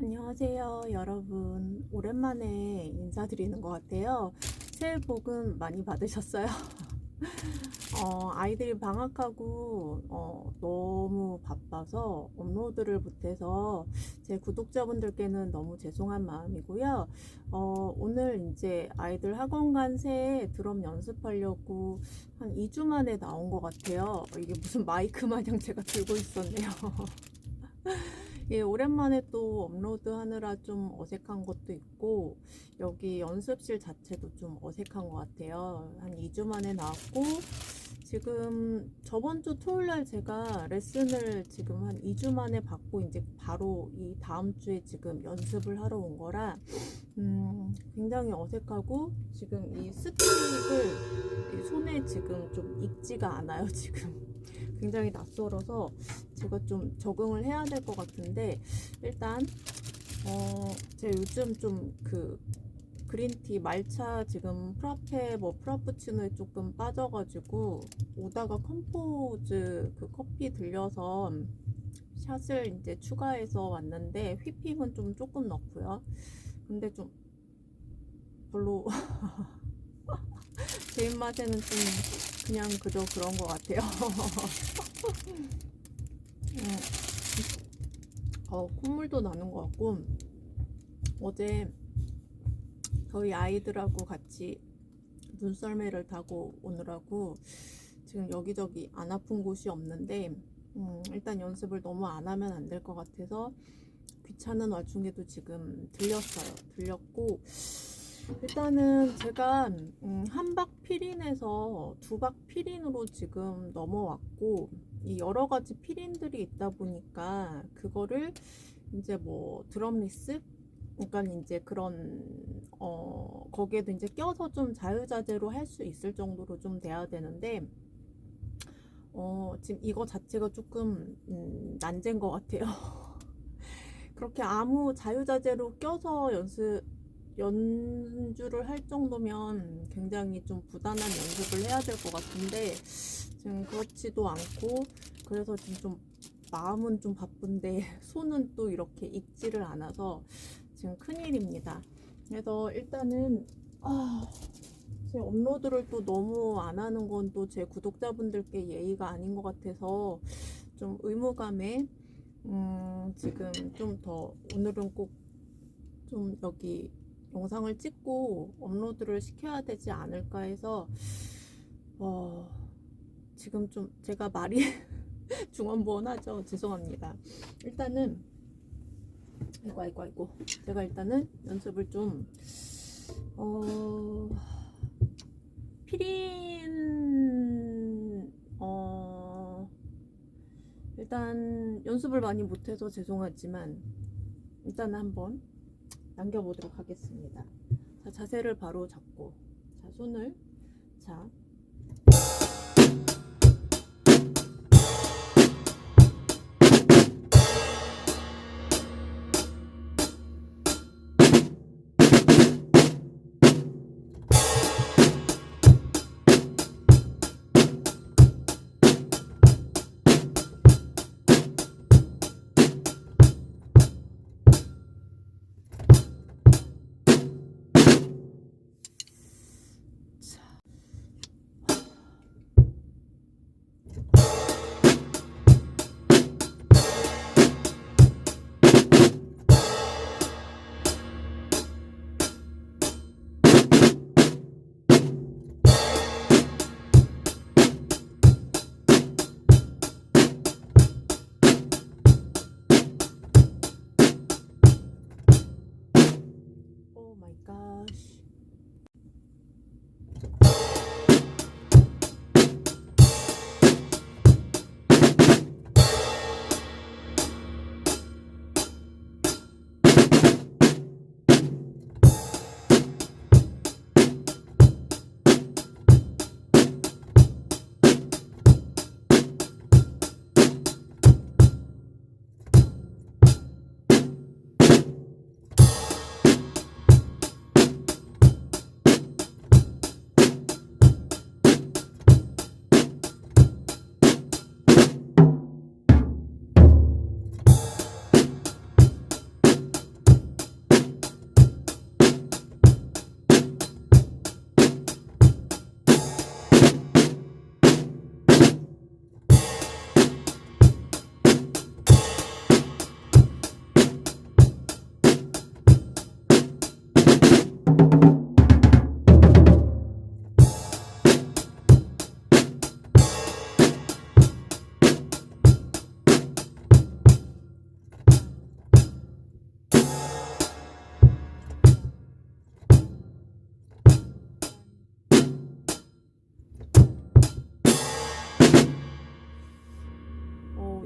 안녕하세요, 여러분. 오랜만에 인사드리는 것 같아요. 새해 복은 많이 받으셨어요? 어, 아이들이 방학하고 어, 너무 바빠서 업로드를 못해서 제 구독자분들께는 너무 죄송한 마음이고요. 어, 오늘 이제 아이들 학원 간 새에 드럼 연습하려고 한 2주 만에 나온 것 같아요. 이게 무슨 마이크 마냥 제가 들고 있었네요. 예, 오랜만에 또 업로드 하느라 좀 어색한 것도 있고, 여기 연습실 자체도 좀 어색한 것 같아요. 한 2주 만에 나왔고, 지금 저번 주 토요일 날 제가 레슨을 지금 한 2주 만에 받고, 이제 바로 이 다음 주에 지금 연습을 하러 온 거라, 음, 굉장히 어색하고, 지금 이 스틱을 이 손에 지금 좀 익지가 않아요, 지금. 굉장히 낯설어서 제가 좀 적응을 해야 될 것 같은데 일단 어 제가 요즘 좀 그 그린티 말차 지금 프라페 뭐 프라푸치노에 조금 빠져가지고 오다가 컴포즈 그 커피 들려서 샷을 이제 추가해서 왔는데 휘핑은 좀 조금 넣고요. 근데 좀 별로 제 입맛에는 좀 그냥 그저 그런 것 같아요. 음. 어, 콧물도 나는 것 같고 어제 저희 아이들하고 같이 눈썰매를 타고 오느라고 지금 여기저기 안 아픈 곳이 없는데 음, 일단 연습을 너무 안 하면 안 될 것 같아서 귀찮은 와중에도 지금 들렸어요. 들렸고 일단은 제가 음, 한박 피린에서 두박 피린으로 지금 넘어왔고 이 여러 가지 피린들이 있다 보니까 그거를 이제 뭐 드럼리스 그러니까 이제 그런 어 거기에도 이제 껴서 좀 자유자재로 할 수 있을 정도로 좀 돼야 되는데 어 지금 이거 자체가 조금 음, 난제인 것 같아요. 그렇게 아무 자유자재로 껴서 연습 연주를 할 정도면 굉장히 좀 부단한 연습을 해야 될 것 같은데 지금 그렇지도 않고 그래서 지금 좀 마음은 좀 바쁜데 손은 또 이렇게 익지를 않아서 지금 큰일입니다. 그래서 일단은 아, 제 업로드를 또 너무 안 하는 건 또 제 구독자분들께 예의가 아닌 것 같아서 좀 의무감에 음, 지금 좀 더 오늘은 꼭 좀 여기 영상을 찍고 업로드를 시켜야 되지 않을까 해서 어, 지금 좀 제가 말이 중원부원하죠. 죄송합니다. 일단은 아이고 아이고 아이고 제가 일단은 연습을 좀 어, 피린 어, 일단 연습을 많이 못해서 죄송하지만 일단 한번 남겨보도록 하겠습니다. 자, 자세를 바로 잡고, 자, 손을, 자,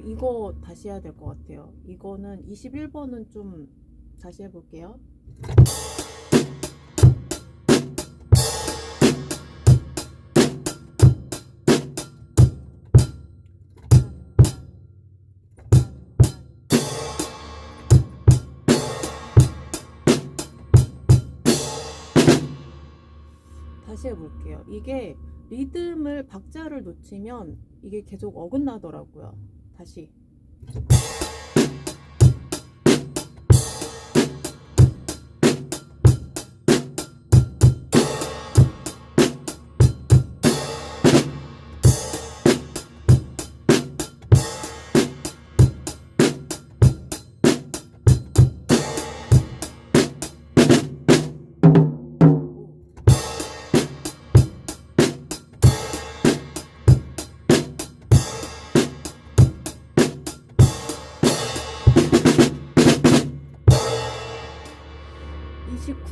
이거 다시 해야 될 것 같아요. 이거는 21번은 좀 다시 해볼게요. 다시 해볼게요. 이게 리듬을 박자를 놓치면 이게 계속 어긋나더라고요. কাছাকাছি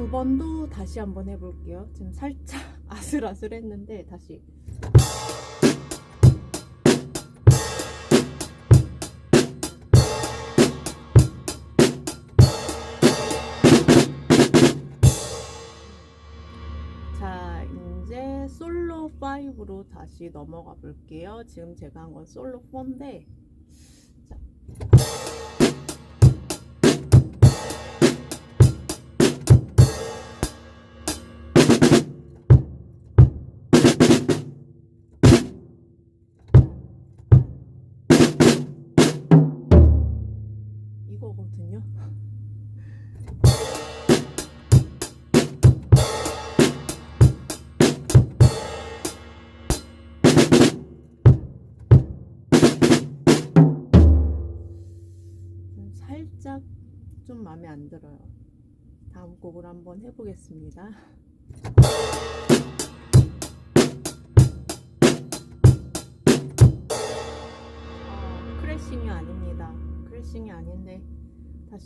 9번도 다시 한번 해볼게요. 지금 살짝 아슬아슬했는데 다시 자 이제 솔로 5로 다시 넘어가 볼게요. 지금 제가 한 건 솔로 4인데 이거거든요. 좀 살짝 좀 마음에 안 들어요. 다음 곡을 한번 해보겠습니다. 아, 크래싱이 아닙니다. 크래싱이 아닌데 다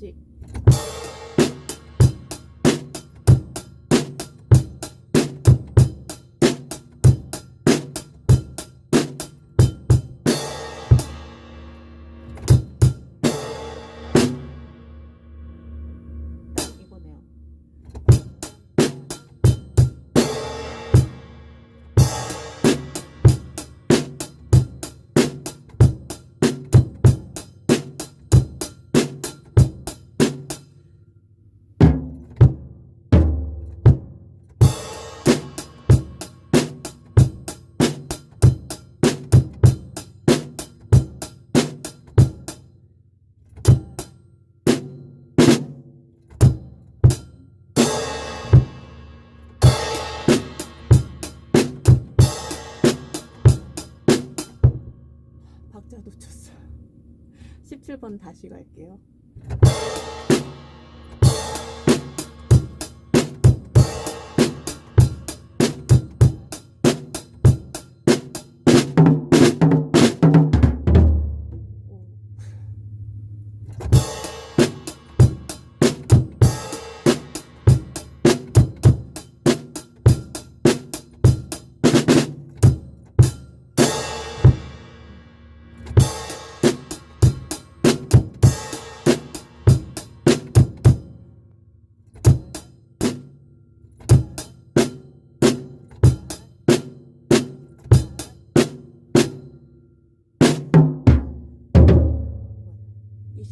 17번 다시 갈게요.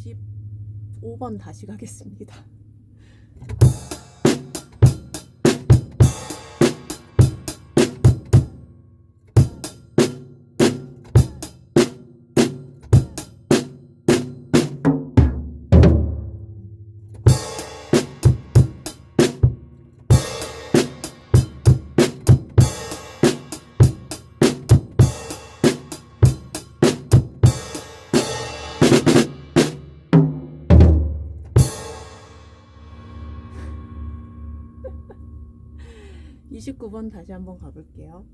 15번 다시 가겠습니다. 이십구 번 다시 한번 가볼게요.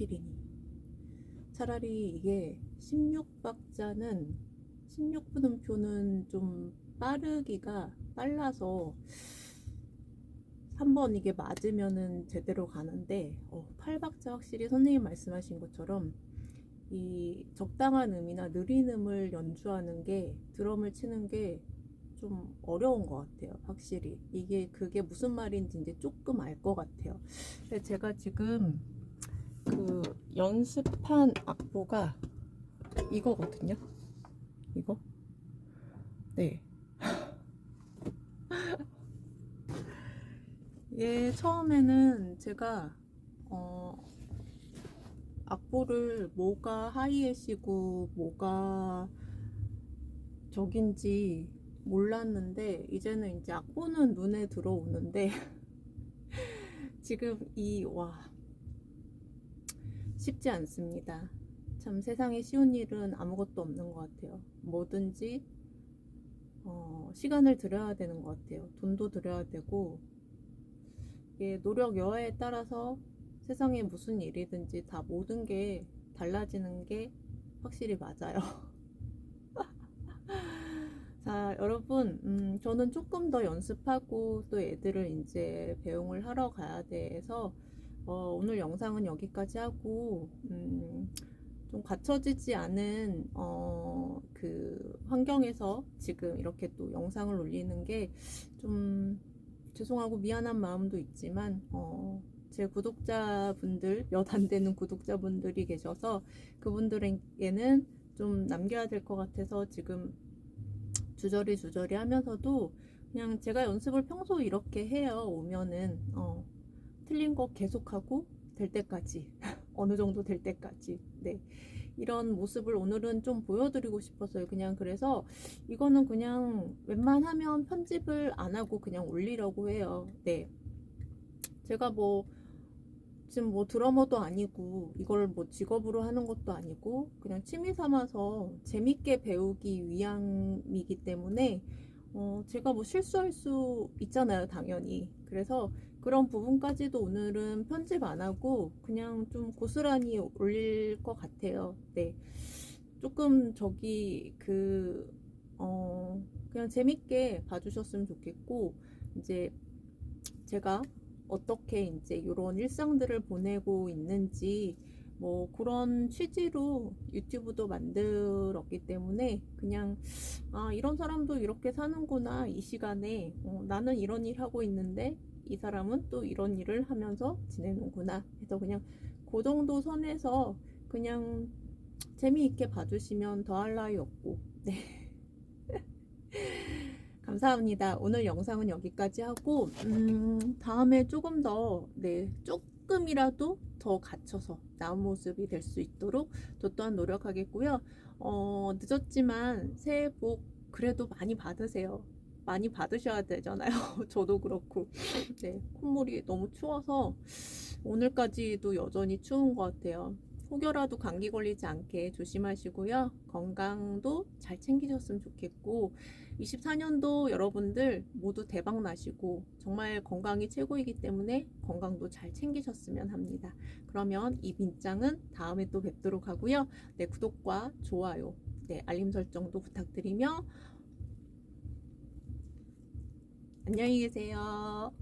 피린이. 차라리 이게 16박자는 16분음표는 좀 빠르기가 빨라서 3번 이게 맞으면은 제대로 가는데 어, 8박자 확실히 선생님 말씀하신 것처럼 이 적당한 음이나 느린 음을 연주하는 게 드럼을 치는 게 좀 어려운 것 같아요. 확실히 이게 그게 무슨 말인지 이제 조금 알 것 같아요. 제가 지금 그 연습한 악보가 이거거든요. 이거? 네. 얘 처음에는 제가 어 악보를 뭐가 하이햇이고 뭐가 적인지 몰랐는데 이제는 이제 악보는 눈에 들어오는데 지금 이 와 쉽지 않습니다. 참 세상에 쉬운 일은 아무것도 없는 것 같아요. 뭐든지 어, 시간을 들여야 되는 것 같아요. 돈도 들여야 되고 이게 노력 여하에 따라서 세상에 무슨 일이든지 다 모든 게 달라지는 게 확실히 맞아요. 자, 여러분, 음, 저는 조금 더 연습하고 또 애들을 이제 배웅을 하러 가야 돼서 어, 오늘 영상은 여기까지 하고 음, 좀 갖춰지지 않은 어, 그 환경에서 지금 이렇게 또 영상을 올리는 게 좀 죄송하고 미안한 마음도 있지만 어, 제 구독자분들 몇 안 되는 구독자분들이 계셔서 그분들에게는 좀 남겨야 될 것 같아서 지금 주저리 주저리 하면서도 그냥 제가 연습을 평소 이렇게 해요 오면은. 어, 틀린 거 계속하고 될 때까지 어느 정도 될 때까지. 네. 이런 모습을 오늘은 좀 보여드리고 싶었어요. 그냥 그래서 이거는 그냥 웬만하면 편집을 안 하고 그냥 올리려고 해요. 네. 제가 뭐 지금 뭐 드러머도 아니고 이걸 뭐 직업으로 하는 것도 아니고 그냥 취미 삼아서 재밌게 배우기 위함이기 때문에 어 제가 뭐 실수할 수 있잖아요 당연히. 그래서 그런 부분까지도 오늘은 편집 안 하고 그냥 좀 고스란히 올릴 것 같아요. 네. 조금 저기 그 어 그냥 재밌게 봐주셨으면 좋겠고 이제 제가 어떻게 이제 이런 일상들을 보내고 있는지 뭐 그런 취지로 유튜브도 만들었기 때문에 그냥 아 이런 사람도 이렇게 사는구나 이 시간에. 어, 나는 이런 일 하고 있는데 이 사람은 또 이런 일을 하면서 지내는구나 해서 그냥 그 정도 선에서 그냥 재미있게 봐주시면 더할 나위 없고 네 감사합니다. 오늘 영상은 여기까지 하고 음, 다음에 조금 더 네, 조금이라도 더 갖춰서 나은 모습이 될 수 있도록 저 또한 노력하겠고요. 어, 늦었지만 새해 복 그래도 많이 받으세요. 많이 받으셔야 되잖아요. 저도 그렇고. 네, 콧물이 너무 추워서 오늘까지도 여전히 추운 것 같아요. 혹여라도 감기 걸리지 않게 조심하시고요. 건강도 잘 챙기셨으면 좋겠고 24년도 여러분들 모두 대박 나시고 정말 건강이 최고이기 때문에 건강도 잘 챙기셨으면 합니다. 그러면 이 빈장은 다음에 또 뵙도록 하고요. 네, 구독과 좋아요, 네, 알림 설정도 부탁드리며 안녕히 계세요.